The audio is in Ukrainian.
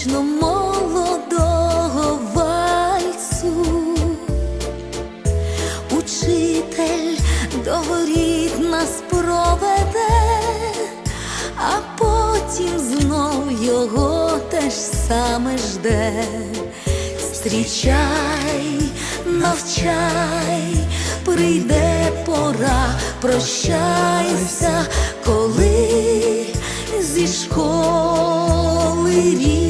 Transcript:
вічно молодого вальцю, учитель до воріт нас проведе, а потім знов його те ж саме жде. Зустрічай, навчай, прийде пора, прощайся, коли зі школи рік.